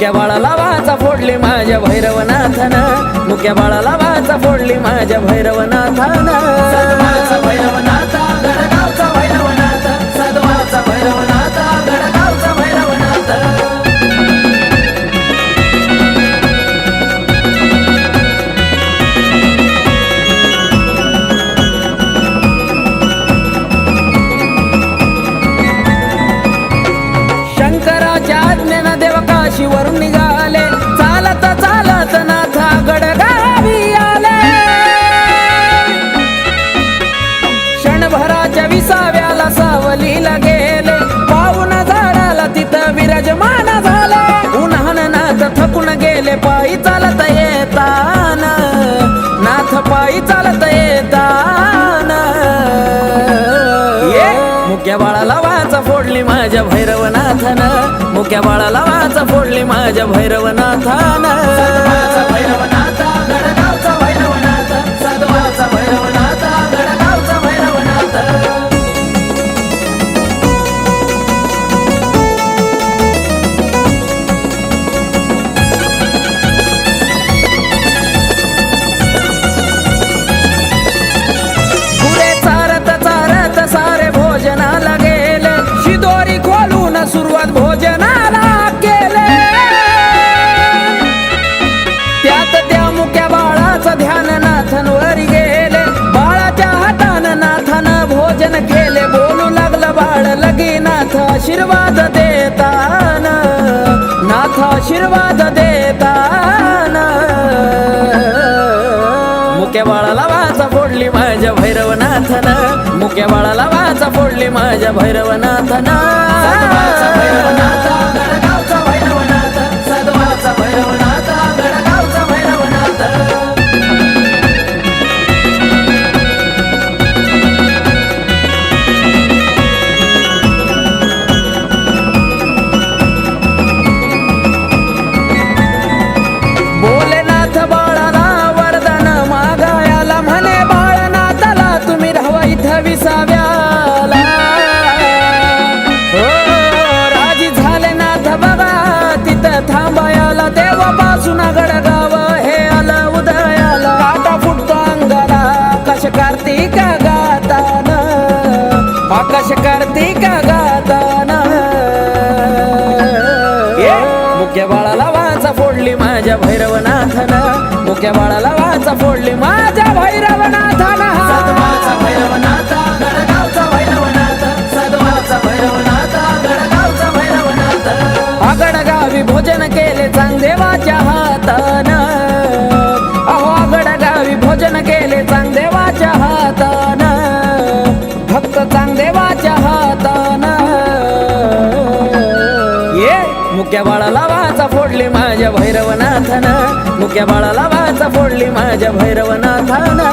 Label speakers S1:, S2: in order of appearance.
S1: मुक्या बाळाला वाचा फोडली माझ्या भैरवनाथन. मुक्या बाळाला वाचा फोडली माझ्या भैरवनाथन.
S2: भैरवनाथ
S1: मुक्या बाळाला वाचा फोडली माझ्या भैरवनाथन. मुक्या बाळाला वाचा फोडली माझ्या भैरवनाथन.
S2: भैरवनाथ
S1: सुरुवात भोजनाला केले. त्यात त्या मुक्या बाळाचं ध्यान नाथांवर गेले. बाळाच्या हातानं नाथन भोजन केले. बोलू लागलं बाळ लगी नाथ आशीर्वाद देताना. नाथ आशीर्वाद बाळाला वाचा फोडली माझ्या भैरवनाथन. मुक्या बाळाला वाचा फोडली माझ्या भैरवनाथन.
S2: भैरवनाथ
S1: थांबायाला तेव्हापासून गडगाव हे आलं उदयाला. काटा फुटतो अंगाला. आकाश का गाताना. आकाश कार्तिक गाताना. ये बाळाला वाचा फोडली माझ्या भैरवनाथन. मुख्य बाळाला वाचा फोडली माझ्या भैरवनाथन.
S2: सद्माचा
S1: भैरवनाथन मुक्या बाळाला वाचा फोडली माझ्या भैरवनाथानं.